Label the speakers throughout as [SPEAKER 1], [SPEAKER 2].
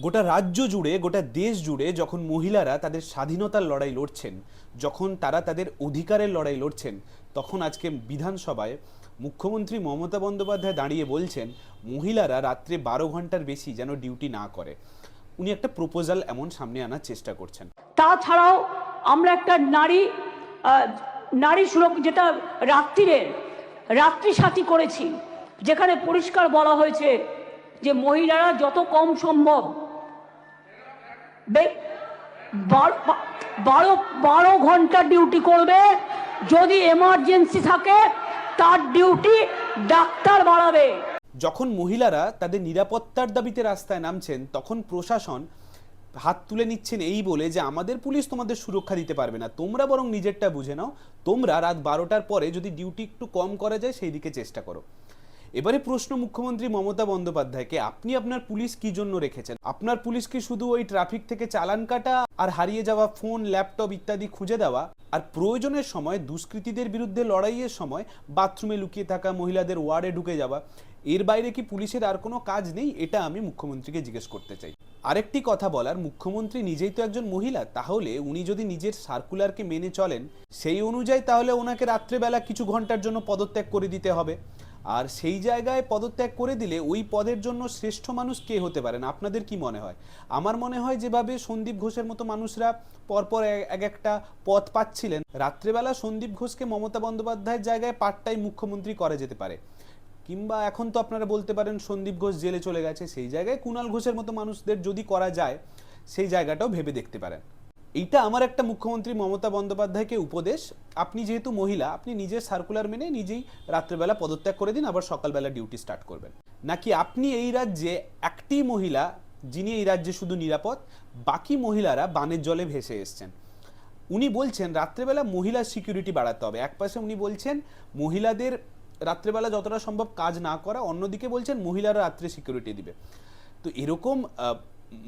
[SPEAKER 1] গোটা রাজ্য জুড়ে, গোটা দেশ জুড়ে যখন মহিলারা তাদের স্বাধীনতার লড়াই লড়ছেন, যখন তারা তাদের অধিকারের লড়াই লড়ছেন, তখন আজকে বিধানসভায় মুখ্যমন্ত্রী মমতা বন্দ্যোপাধ্যায় দাঁড়িয়ে বলছেন, মহিলারা রাত্রে বারো ঘণ্টার বেশি যেন ডিউটি না করে। উনি একটা প্রপোজাল এমন সামনে আনার চেষ্টা করছেন।
[SPEAKER 2] তাছাড়াও আমরা একটা নারী নারী সুরক্ষা, যেটা রাত্রিরের রাত্রি সাথী করেছি, যেখানে পরিষ্কার বলা হয়েছে যে মহিলারা যত কম সম্ভব বার- বারো ঘণ্টা ডিউটি করবে, যদি এমার্জেন্সি থাকে, তার ডিউটি ডাক্তার বাড়াবে।
[SPEAKER 1] যখন মহিলারা তাদের নিরাপত্তার দাবিতে রাস্তায় নামছেন, তখন প্রশাসন হাত তুলে নিচ্ছেন এই বলে যে, আমাদের পুলিশ তোমাদের সুরক্ষা দিতে পারবে না। তোমরা বরং নিজেরটা বুঝে নাও। তোমরা রাত বারোটার পরে যদি ডিউটি একটু কম করা যায় সেই দিকে চেষ্টা করো। এবারে প্রশ্ন মুখ্যমন্ত্রী মমতা বন্দ্যোপাধ্যায়কে, আপনি আপনার পুলিশ কি জন্য রেখেছেন? আপনার পুলিশ কি শুধু ওই ট্রাফিক থেকে চালান কাটা আর হারিয়ে যাওয়া ফোন, ল্যাপটপ ইত্যাদি খুঁজে দেওয়া? আর প্রয়োজনের সময়, দুষ্কৃতীদের বিরুদ্ধে লড়াইয়ের সময় বাথরুমে লুকিয়ে থাকা মহিলাদের ওয়ার্ডে ঢুকে যাওয়া? এর বাইরে কি পুলিশের আর কোনো কাজ নেই? এটা আমি মুখ্যমন্ত্রীকে জিজ্ঞেস করতে চাই। আরেকটি কথা বলার, মুখ্যমন্ত্রী নিজেই তো একজন মহিলা, তাহলে উনি যদি নিজের সার্কুলারকে মেনে চলেন, সেই অনুযায়ী তাহলে ওনাকে রাত্রেবেলা কিছু ঘণ্টার জন্য পদত্যাগ করে দিতে হবে। আর সেই জায়গায় পদত্যাগ করে দিলে ওই পদের জন্য শ্রেষ্ঠ মানুষ কে হতে পারেন? আপনাদের কি মনে হয়? আমার মনে হয় যেভাবে সন্দীপ ঘোষের মতো মানুষরা পরপর এক- এক একটা পদ পাচ্ছিলেন, রাত্রেবেলা সন্দীপ ঘোষকে মমতা বন্দ্যোপাধ্যায়ের জায়গায় পাটটাই মুখ্যমন্ত্রী করা যেতে পারে। কিংবা এখন তো আপনারা বলতে পারেন সন্দীপ ঘোষ জেলে চলে গেছে, সেই জায়গায় কুণাল ঘোষের মতো মানুষদের যদি করা যায়, সেই জায়গাটাও ভেবে দেখতে পারেন। এইটা আমার একটা মুখ্যমন্ত্রী মমতা বন্দ্যোপাধ্যায়কে উপদেশ। আপনি যেহেতু মহিলা, আপনি নিজের সার্কুলার মেনে নিজেই রাত্রেবেলা পদত্যাগ করে দিন, আবার সকালবেলা ডিউটি স্টার্ট করবেন। নাকি আপনি এই রাজ্যে একটি মহিলা, যিনি এই রাজ্যে শুধু নিরাপদ, বাকি মহিলারা বানের জলে ভেসে এসছেন? উনি বলছেন, রাত্রেবেলা মহিলা সিকিউরিটি বাড়াতে হবে। এক পাশে উনি বলছেন, মহিলাদের রাত্রেবেলা যতটা সম্ভব কাজ না করা, অন্যদিকে বলছেন, মহিলারা রাত্রে সিকিউরিটি দিবে। তো এরকম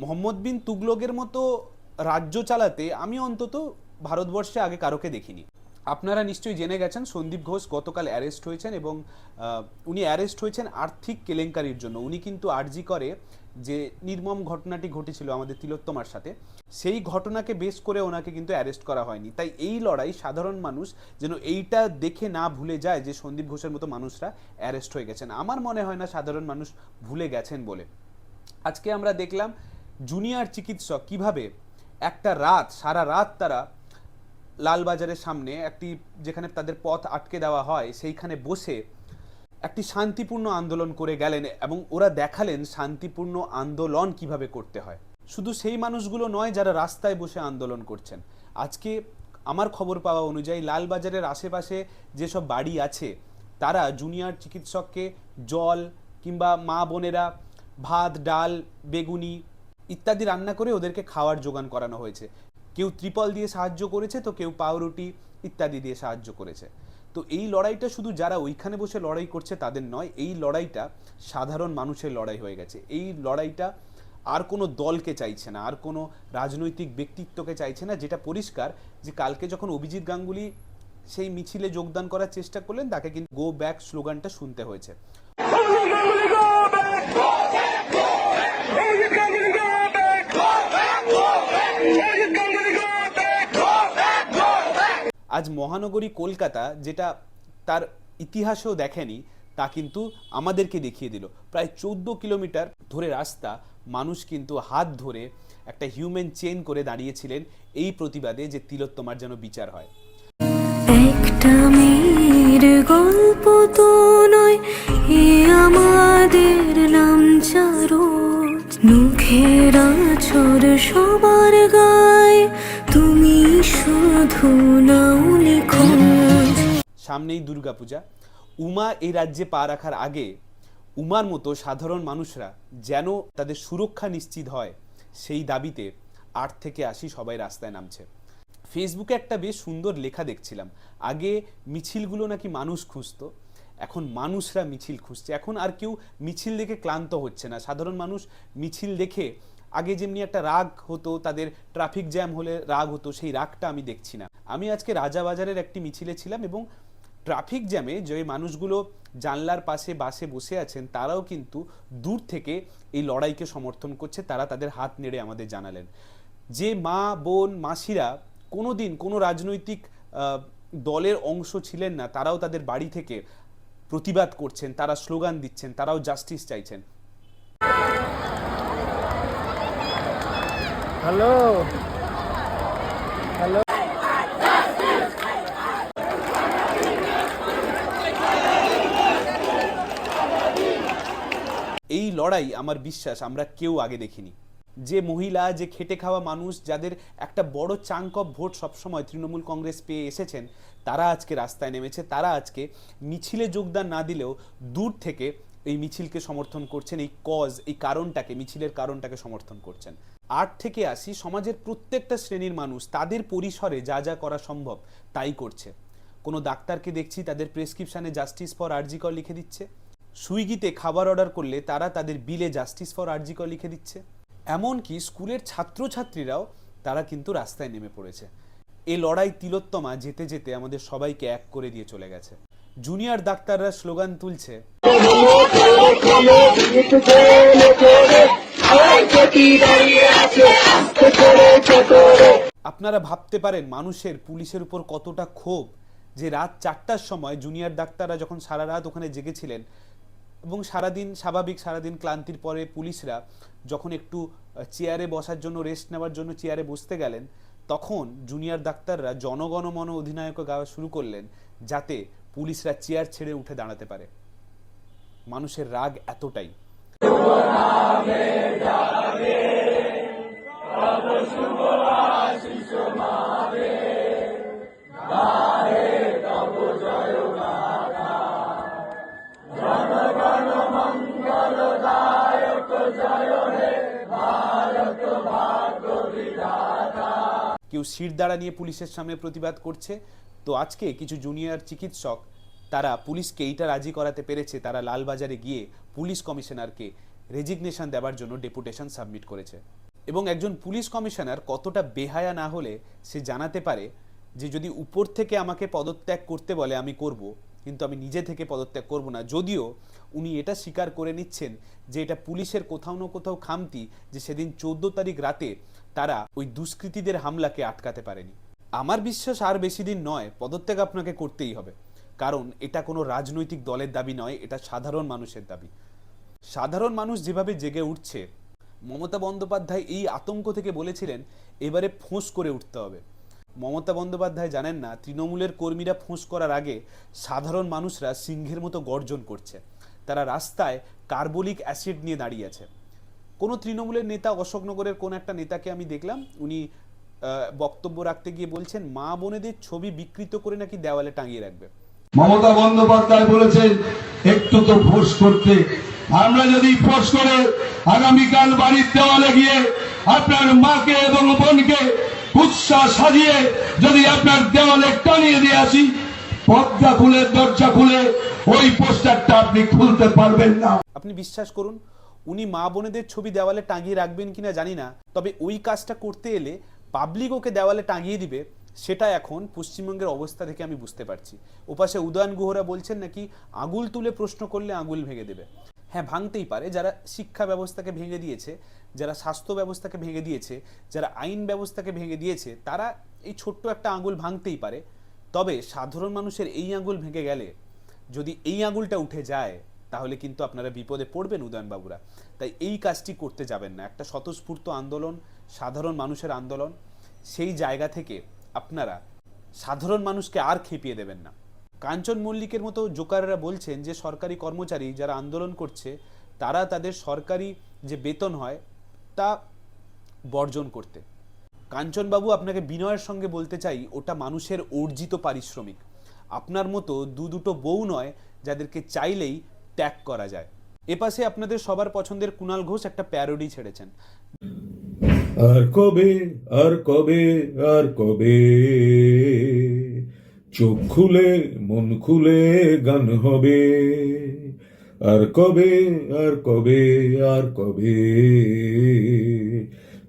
[SPEAKER 1] মোহাম্মদ বিন তুগলকের মতো রাজ্য চালাতে আমি অন্তত ভারতবর্ষে আগে কারোকে দেখিনি। আপনারা নিশ্চয়ই জেনে গেছেন, সন্দীপ ঘোষ গতকাল অ্যারেস্ট হয়েছেন এবং উনি অ্যারেস্ট হয়েছেন আর্থিক কেলেঙ্কারির জন্য। উনি কিন্তু আর্জি করে যে নির্মম ঘটনাটি ঘটেছিল আমাদের তিলোত্তমার সাথে, সেই ঘটনাকে বেস করে ওনাকে কিন্তু অ্যারেস্ট করা হয়নি। তাই এই লড়াই সাধারণ মানুষ যেন এইটা দেখে না ভুলে যায় যে সন্দীপ ঘোষের মতো মানুষরা অ্যারেস্ট হয়ে গেছেন। আমার মনে হয় না সাধারণ মানুষ ভুলে গেছেন বলে। আজকে আমরা দেখলাম, জুনিয়র চিকিৎসক কীভাবে একটা রাত, সারা রাত তারা লালবাজারের সামনে একটি, যেখানে তাদের পথ আটকে দেওয়া হয়, সেইখানে বসে একটি শান্তিপূর্ণ আন্দোলন করে গেলেন এবং ওরা দেখালেন শান্তিপূর্ণ আন্দোলন কীভাবে করতে হয়। শুধু সেই মানুষগুলো নয়, যারা রাস্তায় বসে আন্দোলন করছেন। আজকে আমার খবর পাওয়া অনুযায়ী লালবাজারের আশেপাশে যেসব বাড়ি আছে, তারা জুনিয়র চিকিৎসককে জল কিংবা মা বোনেরা ভাত, ডাল, বেগুনি ইত্যাদি রান্না করে ওদেরকে খাওয়ার যোগান করানো হয়েছে। কেউ ত্রিপল দিয়ে সাহায্য করেছে তো কেউ পাউরুটি ইত্যাদি দিয়ে সাহায্য করেছে। তো এই লড়াইটা শুধু যারা ওইখানে বসে লড়াই করছে তাদের নয়, এই লড়াইটা সাধারণ মানুষের লড়াই হয়ে গেছে। এই লড়াইটা আর কোনো দলকে চাইছে না, আর কোনো রাজনৈতিক ব্যক্তিত্বকে চাইছে না, যেটা পরিষ্কার যে কালকে যখন অভিজিৎ গাঙ্গুলি সেই মিছিলে যোগদান করার চেষ্টা করলেন, তাকে কিন্তু গো ব্যাক স্লোগানটা শুনতে হয়েছে। আজ মহানগরী কলকাতা যেটা তার ইতিহাসেও দেখেনি, তা কিন্তু আমাদেরকে দেখিয়ে দিল। প্রায় চোদ্দ কিলোমিটার ধরে রাস্তা মানুষ কিন্তু হাত ধরে একটা হিউম্যান চেন করে দাঁড়িয়েছিলেন এই প্রতিবাদে যে তিলোত্তমার যেন বিচার হয়।
[SPEAKER 3] একটা মেয়ের গল্প তো নয়, এ আমাদের নাম চারো মুখের আছর সবার গায় তুমি শুধু নাও
[SPEAKER 1] সামনেই দুর্গাপূজা। উমা এই রাজ্যে পা রাখার আগে উমার মতো সাধারণ মানুষরা যেন তাদের সুরক্ষা নিশ্চিত হয়, সেই দাবিতে আট থেকে আশি সবাই রাস্তায় নামছে। ফেসবুকে একটা বেশ সুন্দর লেখা দেখছিলাম। আগে মিছিলগুলো নাকি মানুষ খুঁজতো, এখন মানুষরা মিছিল খুঁজছে। এখন আর কেউ মিছিল দেখে ক্লান্ত হচ্ছে না। সাধারণ মানুষ মিছিল দেখে আগে যেমনি একটা রাগ হতো, তাদের ট্রাফিক জ্যাম হলে রাগ হতো, সেই রাগটা আমি দেখছি না। আমি আজকে রাজাবাজারের একটি মিছিলে ছিলাম এবং ট্রাফিক জ্যামে যে মানুষগুলো জানলার পাশে বাসে বসে আছেন, তারাও কিন্তু দূর থেকে এই লড়াইকে সমর্থন করছে, তারা তাদের হাত নেড়ে আমাদের জানালেন। যে মা, বোন, মাসিরা কোনো দিন কোনো রাজনৈতিক দলের অংশ ছিলেন না, তারাও তাদের বাড়ি থেকে প্রতিবাদ করছেন, তারা স্লোগান দিচ্ছেন, তারাও জাস্টিস চাইছেন।
[SPEAKER 4] হ্যালো। হ্যালো।
[SPEAKER 1] এই লড়াই আমার বিশ্বাস, আমরা কেউ আগে দেখিনি। যে মহিলা, যে খেটে খাওয়া মানুষ, যাদের একটা বড় চাঙ্ক অফ ভোট সবসময় তৃণমূল কংগ্রেস পেয়ে এসেছেন, তারা আজকে রাস্তায় নেমেছে। তারা আজকে মিছিলে যোগদান না দিলেও দূর থেকে এই মিছিলকে সমর্থন করছেন, এই কজ এই কারণটাকে, মিছিলের কারণটাকে সমর্থন করছেন। আট থেকে আসি সমাজের প্রত্যেকটা শ্রেণির মানুষ তাদের পরিসরে যা যা করা সম্ভব তাই করছে কোনো ডাক্তারকে দেখছি তাদের প্রেসক্রিপশানে জাস্টিস ফর আরজিকর লিখে দিচ্ছে সুইগিতে খাবার অর্ডার করলে তারা তাদের বিলে জাস্টিস ফর আরজিকর লিখে দিচ্ছে এমনকি স্কুলের ছাত্রছাত্রীরাও তারা কিন্তু রাস্তায় নেমে পড়েছে এ লড়াই তিলোত্তমা যেতে যেতে আমাদের সবাইকে এক করে দিয়ে চলে গেছে জুনিয়র ডাক্তাররা স্লোগান তুলছে আপনারা ভাবতে পারেন মানুষের, পুলিশের উপর কতটা ক্ষোভ যে রাত চারটার সময় জুনিয়র ডাক্তাররা যখন সারা রাত ওখানে জেগেছিলেন এবং সারাদিন স্বাভাবিক, সারাদিন ক্লান্তির পরে পুলিশরা যখন একটু চেয়ারে বসার জন্য রেস্ট নেওয়ার জন্য চেয়ারে বসতে গেলেন, তখন জুনিয়র ডাক্তাররা জনগণমন অধিনায়ক গাওয়া শুরু করলেন যাতে পুলিশরা চেয়ার ছেড়ে উঠে দাঁড়াতে পারে। মানুষের রাগ এতটাই। কেউ শিরদাঁড়া নিয়ে পুলিশের সামনে প্রতিবাদ করছে। তো আজকে কিছু জুনিয়র চিকিৎসক তারা পুলিশকে এইটা রাজি করাতে পেরেছে, তারা লালবাজারে গিয়ে পুলিশ কমিশনারকে রেজিগনেশন দেওয়ার জন্য ডেপুটেশন সাবমিট করেছে। এবং একজন পুলিশ কমিশনার কতটা বেহায়া না হলে সে জানাতে পারে যে যদি উপর থেকে আমাকে পদত্যাগ করতে বলে আমি করব, কিন্তু আমি নিজে থেকে পদত্যাগ করব না। যদিও উনি এটা স্বীকার করে নিচ্ছেন যে এটা পুলিশের কোথাও না কোথাও খামতি যে সেদিন চোদ্দ তারিখ রাতে তারা ওই দুষ্কৃতীদের হামলাকে আটকাতে পারেনি। আমার বিশ্বাস আর বেশি দিন নয়, পদত্যাগ আপনাকে করতেই হবে। কারণ এটা কোনো রাজনৈতিক দলের দাবি নয়, এটা সাধারণ মানুষের দাবি। সাধারণ মানুষ যেভাবে জেগে উঠছে, মমতা বন্দ্যোপাধ্যায় এই আতঙ্ক থেকে বলেছিলেন, এবারে ফোঁস করে উঠতে হবে। মমতা বন্দ্যোপাধ্যায় জানেন না, তৃণমূলের কর্মীরা ফোঁস করার আগে সাধারণ মানুষরা সিংহের মতো গর্জন করছে। তারা রাস্তায় কার্বলিক অ্যাসিড নিয়ে দাঁড়িয়ে আছে। কোনো তৃণমূলের নেতা, অশোকনগরের কোন একটা নেতাকে আমি দেখলাম, উনি বক্তব্য রাখতে গিয়ে বলছেন, মা বোনেদের ছবি বিকৃত করে নাকি দেওয়ালে টাঙিয়ে রাখবে।
[SPEAKER 5] মমতা বন্দ্যোপাধ্যায় বলেছেন, একটু তো ফোর্স করতে। আমরা যদি ফোর্স করে আগামীকাল বাড়ির দেওয়ালে গিয়ে আপনার মাকে এবং বোনকে উৎসাহ সাজিয়ে যদি আপনার দেওয়ালে টানিয়ে দিয়ে আসি পর্দা খুলে দরজা খুলে ওই পোস্টারটা আপনি খুলতে পারবেন না।
[SPEAKER 1] আপনি বিশ্বাস করুন, উনি মা বোনেদের ছবি দেওয়ালে টাঙিয়ে রাখবেন কিনা জানি না, তবে ওই কাজটা করতে এলে পাবলিক ওকে দেওয়ালে টাঙিয়ে দিবে। সেটা এখন পশ্চিমবঙ্গের অবস্থা থেকে আমি বুঝতে পারছি। ওপাশে উদয়ন গুহরা বলছেন নাকি, আঙুল তুলে প্রশ্ন করলে আঙুল ভেঙে দেবে। হ্যাঁ ভাঙতেই পারে। যারা শিক্ষা ব্যবস্থাকে ভেঙে দিয়েছে, যারা স্বাস্থ্য ব্যবস্থাকে ভেঙে দিয়েছে, যারা আইন ব্যবস্থাকে ভেঙে দিয়েছে, তারা এই ছোট্ট একটা আঙুল ভাঙতেই পারে। তবে সাধারণ মানুষের এই আঙুল ভেঙে গেলে যদি এই আঙুলটা উঠে যায়, তাহলে কিন্তু আপনারা বিপদে পড়বেন উদয়নবাবুরা। তাই এই কাজটি করতে যাবেন না। একটা স্বতঃস্ফূর্ত আন্দোলন, সাধারণ মানুষের আন্দোলন, সেই জায়গা থেকে আপনারা সাধারণ মানুষকে আর খেপিয়ে দেবেন না। কাঞ্চন মল্লিকের মতো জোকাররা বলছেন যে, সরকারি কর্মচারী যারা আন্দোলন করছে, তারা তাদের সরকারি যে বেতন হয়, তা বর্জন করতে। কাঞ্চনবাবু, আপনাকে বিনয়ের সঙ্গে বলতে চাই, ওটা মানুষের অর্জিত পারিশ্রমিক। আপনার মতো দু দুটো বউ নয়, যাদেরকে চাইলেই ত্যাগ করা যায়। এপাশে আপনাদের সবার পছন্দের কুণাল ঘোষ একটা প্যারোডি ছেড়েছেন।
[SPEAKER 6] আর কবে আর কবে আর কবে? চোখ খুলে, মন খুলে গান হবে। আর কবে আর কবে আর কবে?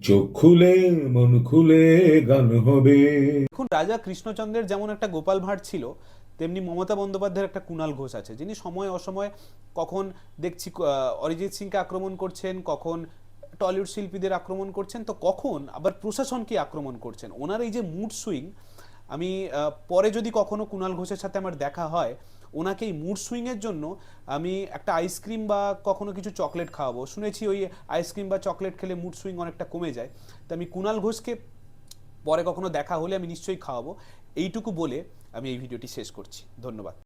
[SPEAKER 6] চোখ খুলে, মন খুলে গান হবে।
[SPEAKER 1] দেখুন, রাজা কৃষ্ণচন্দ্রের যেমন একটা গোপাল ভাঁড় ছিল, তেমনি মমতা বন্দ্যোপাধ্যায়ের একটা কুণাল ঘোষ আছে, যিনি সময় অসময় কখন দেখছি অরিজিৎ সিংকে আক্রমণ করছেন, কখন টলিউড শিল্পীদের আক্রমণ করছেন, তো কখন আবার প্রশাসনকে আক্রমণ করছেন? ওনার এই যে মুড সুইং আমি পরে যদি কখনো কুণাল ঘোষের সাথে আমার দেখা হয়, ওনাকে এই মুড সুইংয়ের জন্য আমি একটা আইসক্রিম বা কখনো কিছু চকলেট খাওয়াবো। শুনেছি ওই আইসক্রিম বা চকলেট খেলে মুড সুইং অনেকটা কমে যায়। তো আমি কুণাল ঘোষকে পরে কখনো দেখা হলে আমি নিশ্চয়ই খাওয়াবো। এইটুকু বলে আমি এই ভিডিওটি শেষ করছি। ধন্যবাদ।